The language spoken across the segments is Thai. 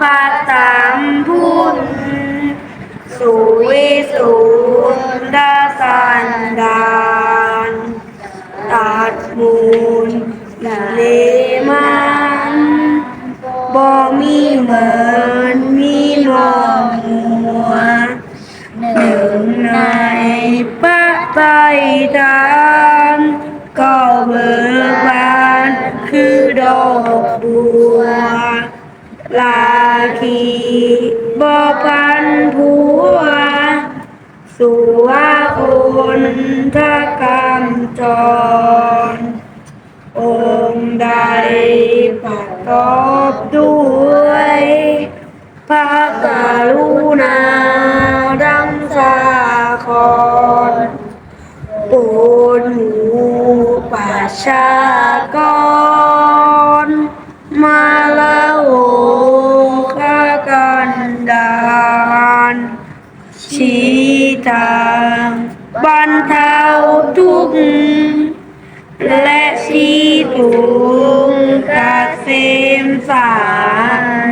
พระสามพุทธสุวิสุทธสันดานตัดมูลเลมันบ่มีเหมือนมีนอมัวหนึ่งในพระไตร คีบอพันผัว สุวาคนทกรรมจร องค์ใดประกอบด้วยพระกรุณาดังสาครปูนหูประชากร ดานชี้ทางบรรเทาทุกข์และชีตุงกะเสมสา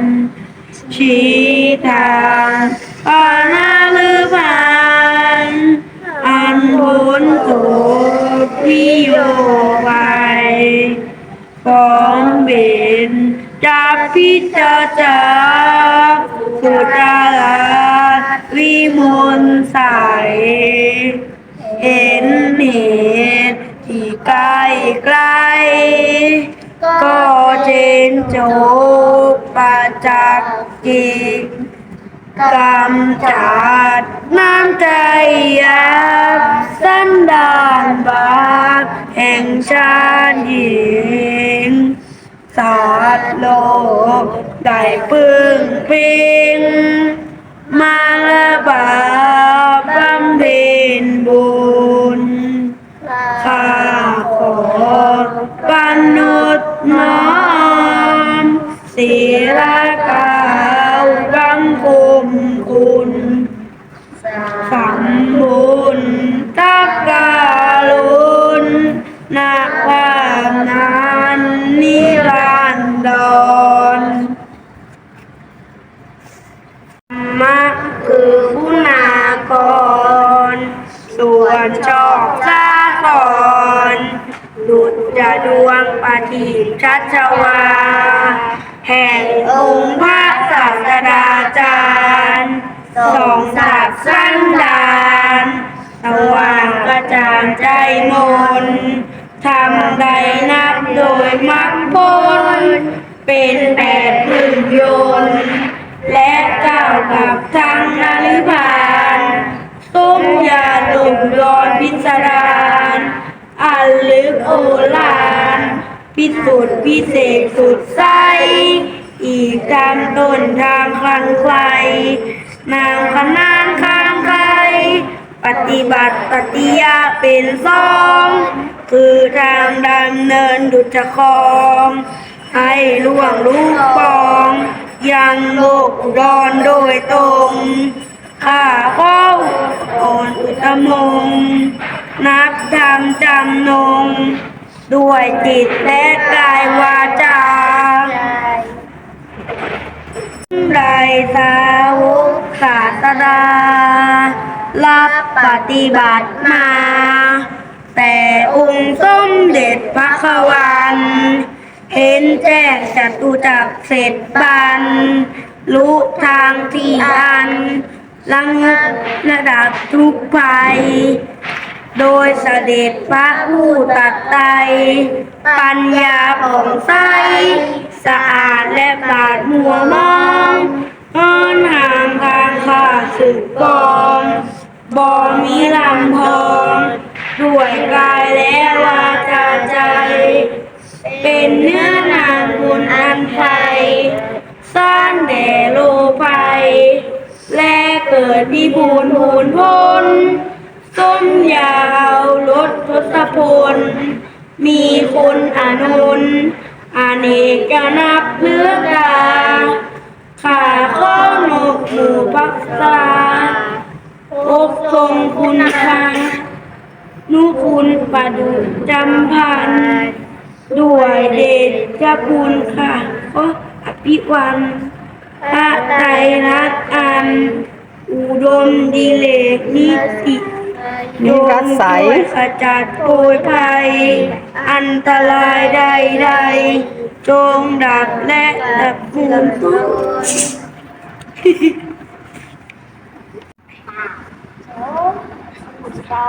รชี้ทางปานาลือผานอันพ้นโสวิโยไวของเบนจะพิจาร จาสุดาลาวิมลใสเห็นเหตุที่ใกล้ไกลก็เจนโจกประจักษ์จิตกำจัดน้ำใจยับสันดานบาปแห่งชาติหญิงสัตว์โลก ได้ปึงพิงมาละบาบำเพ็ญบุญข้าขอปนุษน้อมศีลกาวบังคุมคุณสัมบุญตักการุณนา มะคือคุณากร ส่วนชอบซาก่อนดุจจะดวงปฏิชัชวา แห่งองค์พระศาสดาจารย์สองสัตว์สันดานสว่างกระจ่างใจมนทำใดนับโดยมรรคผลเป็นแปดพื้นยนต์ และก้าวกับทางนาลิพานส้มยาลมร้อนพิสดารอันลึกโอฬารพิสุทธิ์พิเศษสุดใสอีกตามต้นทางคลังไคลนางขนานข้างใครปฏิบัติปฏิยาเป็นสอง คือทางดำเนินดุจคอง ให้ล่วงลูกปอง ยังโลกอุดรโดยตรงข้าก็อ่อนอุตมง นับทำจำนง ด้วยจิตและกายวาจาไรสาวกศาสดารับปฏิบัติมา แต่องค์สมเด็จพระควัน เห็นแจ้งจัตุจักเสร็จบันรู้ทางที่อันระงับระดับทุกภัย โดยเสด็จพระผู้ตัดไตปัญญาผ่องใสสะอาดและปราดมัวมองเอินห่างทางข้าศึกกองบ่มีลำพองด้วยกายและ ไทยซ่านแด่โลภัยและเกิดพิบูลผูนพ้นส้มยาวลดทศพล มีคนอานนอเนกนับเลือกดาขาข้อนกหมู่ปักษาอกทรงคุณค่านุคุณประดุจจำพัน ด้วยเดชจะคุณค่ะ อภิวันพระไตรรัตน์อัน อุดมดิเลกนิสินิรัสใสยขจัดโปยภัย อันตรายใดใดจงดับและดับมูลทุกสอ